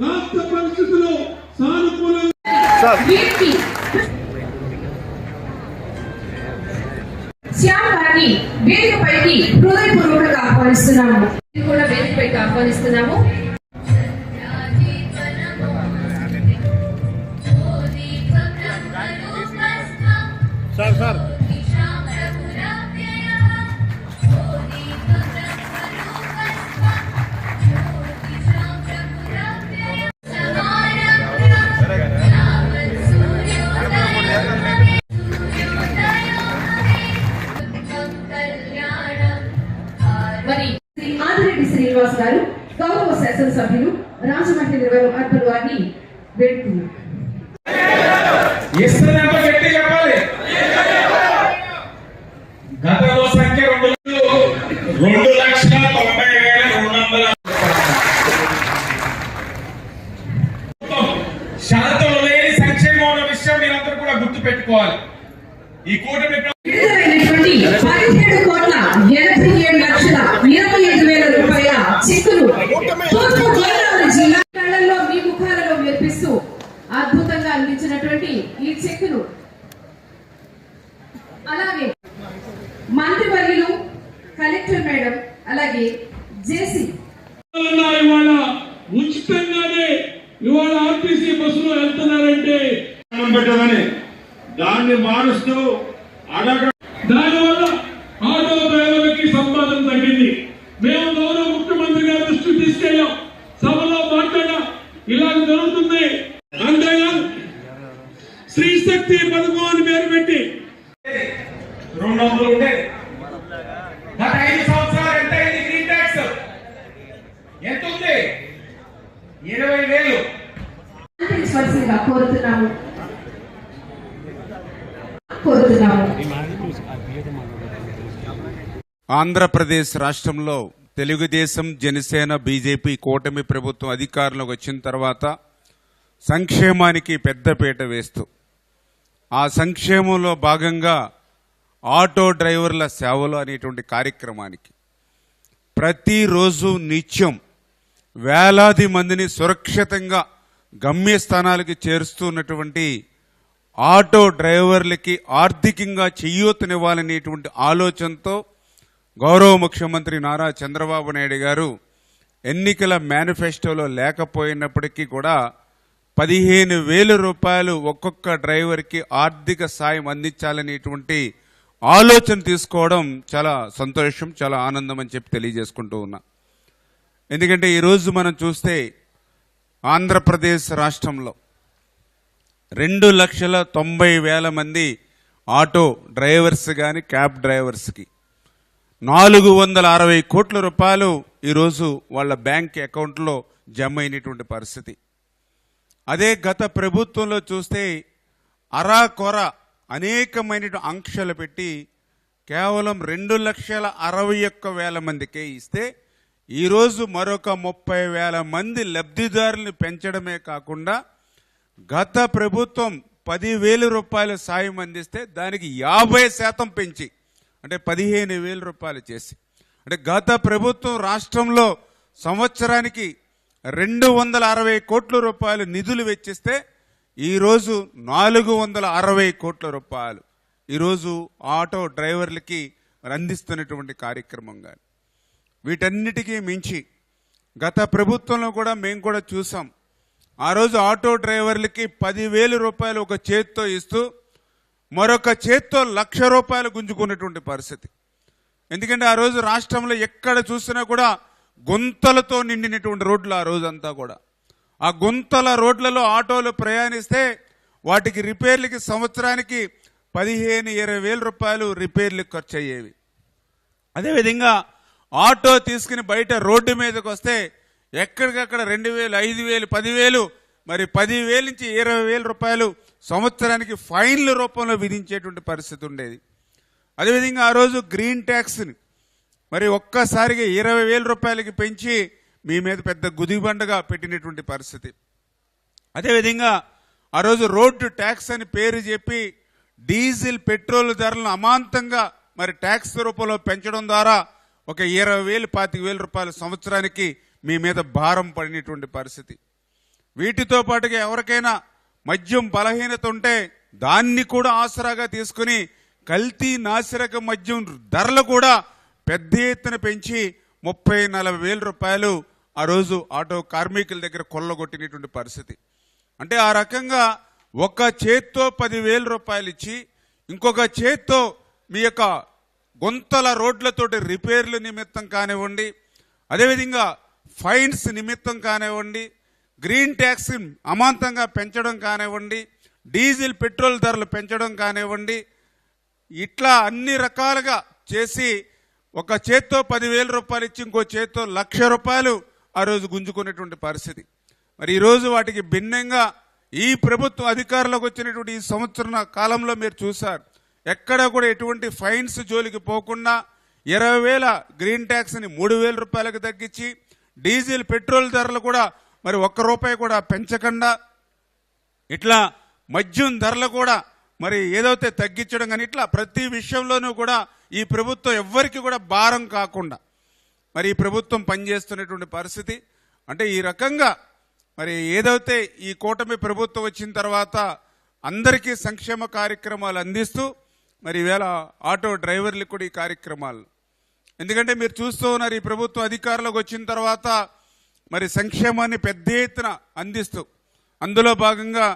రాష్ట్ర పరిస్థితులు సానుకూలంగా వీరికి శ్యామ్ గారిని వేదికపైకి హృదయపూర్వకంగా ఆహ్వానిస్తున్నాము. ఇది కూడా వేదికపైకి ఆహ్వానిస్తున్నాము. గౌరవ రాజమండ్రి రాజమహేంద్రవరం అర్బన్ వారిని వేడుకున్నారు. గతంలో సంఖ్య రెండు రెండు లక్షల తొంభై వేల రెండు వందల లేని సంక్షేమం అన్న విషయం మీరందరూ కూడా గుర్తు పెట్టుకోవాలి ఈ కూటమి మెరిపిస్తూ అద్భుతంగా అందించినటువంటి ఈ చెక్కులు అలాగే మంత్రివర్యులు కలెక్టర్ మేడం అలాగే జేసీ. ఇవాళ ఉచితంగానే ఇవాళ ఆర్టీసీ బస్సులో వెళ్తున్నారంటే. పెట్టదని దాన్ని మారుస్తూ అడగ దానివల్ల శక్తి పథకం అని పేరు పెట్టి. రెండు వందలు ఉండేది గత ఐదు సంవత్సరాలు ఎంత అయింది గ్రీన్ ట్యాక్స్? ఎంత ఉంది? ఇరవై వేలు. కోరుతున్నాము. ఆంధ్రప్రదేశ్ రాష్ట్రంలో తెలుగుదేశం జనసేన బీజేపీ కూటమి ప్రభుత్వం అధికారంలోకి వచ్చిన తర్వాత సంక్షేమానికి పెద్దపీట వేస్తూ ఆ సంక్షేమంలో భాగంగా ఆటో డ్రైవర్ల సేవలు అనేటువంటి కార్యక్రమానికి ప్రతిరోజు నిత్యం వేలాది మందిని సురక్షితంగా గమ్యస్థానాలకి చేరుస్తున్నటువంటి ఆటో డ్రైవర్లకి ఆర్థికంగా చేయూతనివ్వాలనేటువంటి ఆలోచనతో గౌరవ ముఖ్యమంత్రి నారా చంద్రబాబు నాయుడు గారు ఎన్నికల మేనిఫెస్టోలో లేకపోయినప్పటికీ కూడా పదిహేను వేల రూపాయలు ఒక్కొక్క డ్రైవర్కి ఆర్థిక సాయం అందించాలనేటువంటి ఆలోచన తీసుకోవడం చాలా సంతోషం చాలా ఆనందం అని చెప్పి తెలియజేసుకుంటూ ఉన్నా. ఎందుకంటే ఈరోజు మనం చూస్తే ఆంధ్రప్రదేశ్ రాష్ట్రంలో రెండు లక్షల తొంభై వేల మంది ఆటో డ్రైవర్స్ కానీ క్యాబ్ డ్రైవర్స్కి నాలుగు వందల అరవై కోట్ల రూపాయలు ఈరోజు వాళ్ళ బ్యాంక్ అకౌంట్లో జమ అయినటువంటి పరిస్థితి. అదే గత ప్రభుత్వంలో చూస్తే అరాకొర అనేకమైన ఆంక్షలు పెట్టి కేవలం రెండు లక్షల అరవై ఒక్క వేల మందికే ఇస్తే ఈరోజు మరొక ముప్పై వేల మంది లబ్ధిదారులను పెంచడమే కాకుండా గత ప్రభుత్వం పదివేల రూపాయల సాయం అందిస్తే దానికి యాభై శాతం పెంచి అంటే పదిహేను వేల రూపాయలు చేసి. అంటే గత ప్రభుత్వం రాష్ట్రంలో సంవత్సరానికి రెండు వందల అరవై కోట్ల రూపాయలు నిధులు వెచ్చిస్తే ఈరోజు నాలుగు వందల అరవై కోట్ల రూపాయలు. ఈరోజు ఆటో డ్రైవర్లకి అందిస్తున్నటువంటి కార్యక్రమం కానీ వీటన్నిటికీ మించి గత ప్రభుత్వంలో కూడా మేము కూడా చూసాం. ఆ రోజు ఆటో డ్రైవర్లకి పదివేల రూపాయలు ఒక చేత్తో ఇస్తూ మరొక చేత్తో లక్ష రూపాయలు గుంజుకున్నటువంటి పరిస్థితి. ఎందుకంటే ఆ రోజు రాష్ట్రంలో ఎక్కడ చూసినా కూడా గుంతలతో నిండినటువంటి రోడ్లు ఆ రోజంతా కూడా. ఆ గుంతల రోడ్లలో ఆటోలు ప్రయాణిస్తే వాటికి రిపేర్లకి సంవత్సరానికి పదిహేను ఇరవై వేల రూపాయలు రిపేర్లకు ఖర్చు అయ్యేవి అదేవిధంగా ఆటో తీసుకుని బయట రోడ్డు మీదకి వస్తే ఎక్కడికక్కడ రెండు వేలు ఐదు వేలు పదివేలు మరి పదివేలు నుంచి ఇరవై వేల రూపాయలు సంవత్సరానికి ఫైన్ల రూపంలో విధించేటువంటి పరిస్థితి ఉండేది. అదేవిధంగా ఆ రోజు గ్రీన్ ట్యాక్స్ని మరి ఒక్కసారిగా ఇరవై వేల రూపాయలకి పెంచి మీ మీద పెద్ద గుదిబండగా పెట్టినటువంటి పరిస్థితి. అదేవిధంగా ఆ రోజు రోడ్డు ట్యాక్స్ అని పేరు చెప్పి డీజిల్ పెట్రోల్ ధరలను అమాంతంగా మరి ట్యాక్స్ రూపంలో పెంచడం ద్వారా ఒక ఇరవై వేలు పాతిక వేల రూపాయల సంవత్సరానికి మీ మీద భారం పడినటువంటి పరిస్థితి. వీటితో పాటుగా ఎవరికైనా మద్యం బలహీనత ఉంటే దాన్ని కూడా ఆసరాగా తీసుకుని కల్తీ నాసిరక మద్యం ధరలు కూడా పెద్ద ఎత్తున పెంచి ముప్పై నలభై వేల రూపాయలు ఆ రోజు ఆటో కార్మికుల దగ్గర కొల్లగొట్టినటువంటి పరిస్థితి. అంటే ఆ రకంగా ఒక చేత్తో పదివేల రూపాయలు ఇచ్చి ఇంకొక చేత్తో మీ యొక్క గుంతల రోడ్లతోటి రిపేర్ల నిమిత్తం కానివ్వండి అదేవిధంగా ఫైన్స్ నిమిత్తం కానివ్వండి గ్రీన్ ట్యాక్స్ అమాంతంగా పెంచడం కానివ్వండి డీజిల్ పెట్రోల్ ధరలు పెంచడం కానివ్వండి ఇట్లా అన్ని రకాలుగా చేసి ఒక చేత్తో పదివేల రూపాయలు ఇచ్చి ఇంకో చేత్తో లక్ష రూపాయలు ఆ రోజు గుంజుకునేటువంటి పరిస్థితి. మరి ఈరోజు వాటికి భిన్నంగా ఈ ప్రభుత్వం అధికారంలోకి వచ్చినటువంటి ఈ సంవత్సరం కాలంలో మీరు చూశారు. ఎక్కడ కూడా ఎటువంటి ఫైన్స్ జోలికి పోకుండా ఇరవై వేల గ్రీన్ ట్యాక్స్ని మూడు వేల రూపాయలకు తగ్గించి డీజిల్ పెట్రోల్ ధరలు కూడా మరి ఒక్క రూపాయి కూడా పెంచకుండా ఇట్లా మద్యం ధరలు కూడా మరి ఏదైతే తగ్గించడం కానీ ఇట్లా ప్రతి విషయంలోనూ కూడా ఈ ప్రభుత్వం ఎవ్వరికి కూడా భారం కాకుండా మరి ఈ ప్రభుత్వం పనిచేస్తున్నటువంటి పరిస్థితి అంటే ఈ రకంగా మరి ఏదైతే ఈ కూటమి ప్రభుత్వం వచ్చిన తర్వాత అందరికీ సంక్షేమ కార్యక్రమాలు అందిస్తూ మరి ఈవేళ ఆటో డ్రైవర్లకు కూడా ఈ కార్యక్రమాలు. ఎందుకంటే మీరు చూస్తూ ఉన్నారు ఈ ప్రభుత్వం అధికారంలోకి వచ్చిన తర్వాత మరి సంక్షేమాన్ని పెద్ద ఎత్తున అందిస్తూ అందులో భాగంగా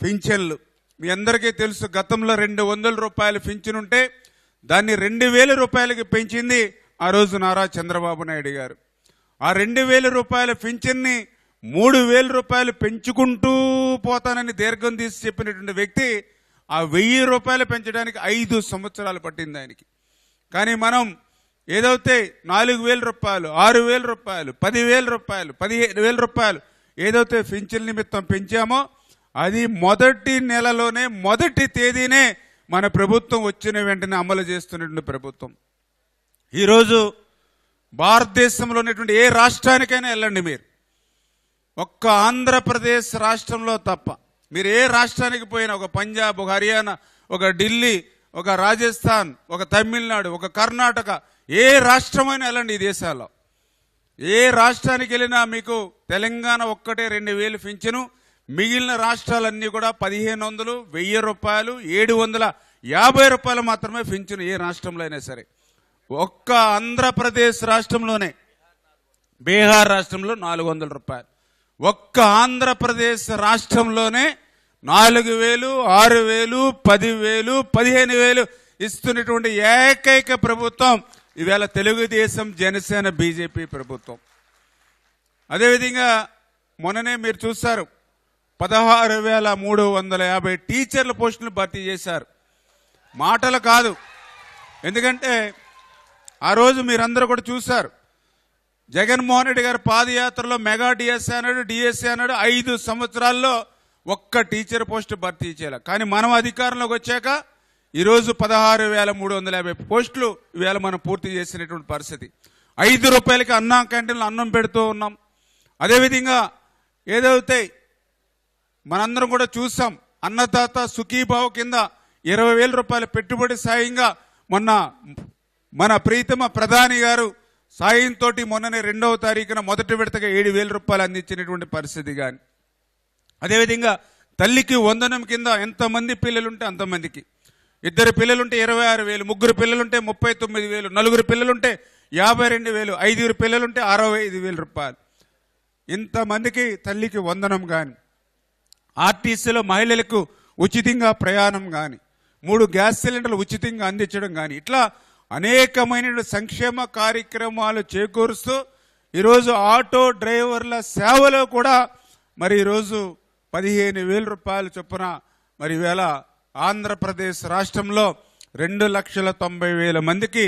పింఛన్లు. మీ అందరికీ తెలుసు గతంలో రెండు వందల రూపాయలు పింఛన్ ఉంటే దాన్ని రెండు వేల రూపాయలకి పెంచింది ఆ రోజు నారా చంద్రబాబు నాయుడు గారు. ఆ రెండు వేల రూపాయల పింఛన్ని మూడు వేల రూపాయలు పెంచుకుంటూ పోతానని దీర్ఘం తీసి చెప్పినటువంటి వ్యక్తి ఆ వెయ్యి రూపాయలు పెంచడానికి ఐదు సంవత్సరాలు పట్టింది ఆయనకి. కానీ మనం ఏదైతే నాలుగు వేల రూపాయలు ఆరు వేల రూపాయలు పదివేల రూపాయలు పదిహేను వేల రూపాయలు ఏదైతే పింఛన్ నిమిత్తం పెంచామో అది మొదటి నెలలోనే మొదటి తేదీనే మన ప్రభుత్వం వచ్చిన వెంటనే అమలు చేస్తున్నటువంటి ప్రభుత్వం. ఈరోజు భారతదేశంలో ఉన్నటువంటి ఏ రాష్ట్రానికైనా వెళ్ళండి మీరు. ఒక్క ఆంధ్రప్రదేశ్ రాష్ట్రంలో తప్ప. మీరు ఏ రాష్ట్రానికి పోయినా ఒక పంజాబ్ ఒక హర్యానా ఒక ఢిల్లీ ఒక రాజస్థాన్ ఒక తమిళనాడు ఒక కర్ణాటక ఏ రాష్ట్రమైనా వెళ్ళండి ఈ దేశాల్లో. ఏ రాష్ట్రానికి వెళ్ళినా మీకు తెలంగాణ ఒక్కటే రెండు వేలు పింఛను మిగిలిన రాష్ట్రాలన్నీ కూడా పదిహేను వందలు వెయ్యి రూపాయలు ఏడు వందల యాభై రూపాయలు మాత్రమే పింఛను ఏ రాష్ట్రంలో అయినా సరే. ఒక్క ఆంధ్రప్రదేశ్ రాష్ట్రంలోనే బీహార్ రాష్ట్రంలో నాలుగు వందల రూపాయలు. ఒక్క ఆంధ్రప్రదేశ్ రాష్ట్రంలోనే నాలుగు వేలు ఆరు వేలు పదివేలు పదిహేను వేలు ఇస్తున్నటువంటి ఏకైక ప్రభుత్వం ఇవాళ తెలుగుదేశం జనసేన బీజేపీ ప్రభుత్వం. అదేవిధంగా మొన్ననే మీరు చూస్తారు పదహారు వేల మూడు వందల యాభై టీచర్ల పోస్టులు భర్తీ చేశారు. మాటలు కాదు. ఎందుకంటే ఆ రోజు మీరందరూ కూడా చూశారు. జగన్మోహన్ రెడ్డి గారు పాదయాత్రలో మెగా డిఎస్సీ అన్నాడు డిఎస్సీ అన్నాడు ఐదు సంవత్సరాల్లో ఒక్క టీచర్ పోస్ట్ భర్తీ చేయాలి. కానీ మనం అధికారంలోకి వచ్చాక ఈరోజు పదహారు వేల మూడు వందల యాభై పోస్టులు ఈవేళ మనం పూర్తి చేసినటువంటి పరిస్థితి. ఐదు రూపాయలకి అన్నం క్యాంటీన్లో అన్నం పెడుతూ ఉన్నాం. అదేవిధంగా ఏదైతే మనందరం కూడా చూసాం. అన్నదాత సుఖీభావ కింద ఇరవై వేల రూపాయల పెట్టుబడి సాయంగా మొన్న మన ప్రీతమ ప్రధాని గారు సాయంతో మొన్ననే రెండవ తారీఖున మొదటి విడతగా ఏడు వేల రూపాయలు అందించినటువంటి పరిస్థితి కానీ అదేవిధంగా తల్లికి వందనం కింద ఎంతమంది పిల్లలుంటే అంతమందికి. ఇద్దరు పిల్లలుంటే ఇరవై ఆరు వేలు ముగ్గురు పిల్లలుంటే ముప్పై తొమ్మిది వేలు నలుగురు పిల్లలుంటే యాభై రెండు వేలు ఐదుగురు పిల్లలుంటే అరవై ఐదు వేల రూపాయలు. ఇంతమందికి తల్లికి వందనం కానీ ఆర్టీసీలో మహిళలకు ఉచితంగా ప్రయాణం కానీ మూడు గ్యాస్ సిలిండర్లు ఉచితంగా అందించడం కానీ ఇట్లా అనేకమైన సంక్షేమ కార్యక్రమాలు చేకూరుస్తూ ఈరోజు ఆటో డ్రైవర్ల సేవలో కూడా మరి ఈరోజు పదిహేను వేల రూపాయల చొప్పున మరి వేళ ఆంధ్రప్రదేశ్ రాష్ట్రంలో రెండు లక్షల తొంభై వేల మందికి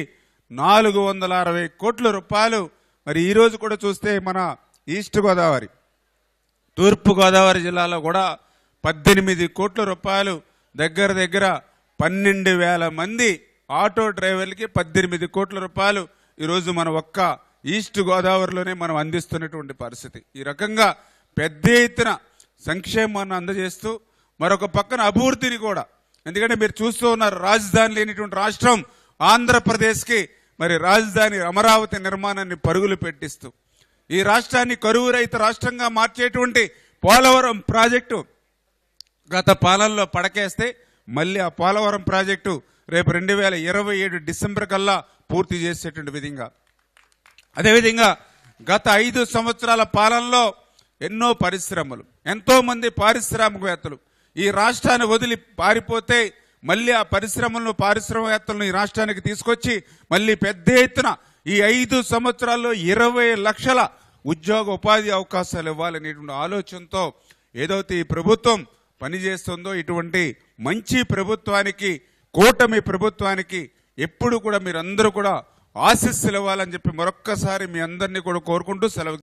నాలుగు వందల అరవై కోట్ల రూపాయలు మరి ఈరోజు కూడా చూస్తే మన ఈస్ట్ గోదావరి. తూర్పుగోదావరి జిల్లాలో కూడా పద్దెనిమిది కోట్ల రూపాయలు దగ్గర దగ్గర పన్నెండు వేల మంది ఆటో డ్రైవర్లకి పద్దెనిమిది కోట్ల రూపాయలు ఈరోజు మన ఒక్క ఈస్ట్ గోదావరిలోనే మనం అందిస్తున్నటువంటి పరిస్థితి. ఈ రకంగా పెద్ద ఎత్తున సంక్షేమాన్ని అందజేస్తూ మరొక పక్కన అభివృద్ధిని కూడా. ఎందుకంటే మీరు చూస్తూ ఉన్నారు రాజధాని లేనిటువంటి రాష్ట్రం ఆంధ్రప్రదేశ్కి మరి రాజధాని అమరావతి నిర్మాణాన్ని పరుగులు పెట్టిస్తూ. ఈ రాష్ట్రాన్ని కరువు రహిత రాష్ట్రంగా మార్చేటువంటి పోలవరం ప్రాజెక్టు గత పాలనలో పడకేస్తే మళ్ళీ ఆ పోలవరం ప్రాజెక్టు రేపు రెండు వేల ఇరవై ఏడు డిసెంబర్ కల్లా పూర్తి చేసేటువంటి విధంగా. అదేవిధంగా గత ఐదు సంవత్సరాల పాలనలో ఎన్నో పరిశ్రమలు ఎంతోమంది పారిశ్రామికవేత్తలు ఈ రాష్ట్రాన్ని వదిలి పారిపోతే మళ్ళీ ఆ పరిశ్రమలను పారిశ్రామికవేత్తలను ఈ రాష్ట్రానికి తీసుకొచ్చి మళ్ళీ పెద్ద ఎత్తున ఈ ఐదు సంవత్సరాల్లో ఇరవై లక్షల ఉద్యోగ ఉపాధి అవకాశాలు ఇవ్వాలనేటువంటి ఆలోచనతో ఏదైతే ఈ ప్రభుత్వం పనిచేస్తుందో ఇటువంటి మంచి ప్రభుత్వానికి కూటమి ప్రభుత్వానికి ఎప్పుడు కూడా మీరందరూ కూడా ఆశీస్సులు ఇవ్వాలని చెప్పి మరొక్కసారి మీ అందరినీ కూడా కోరుకుంటూ సెలవు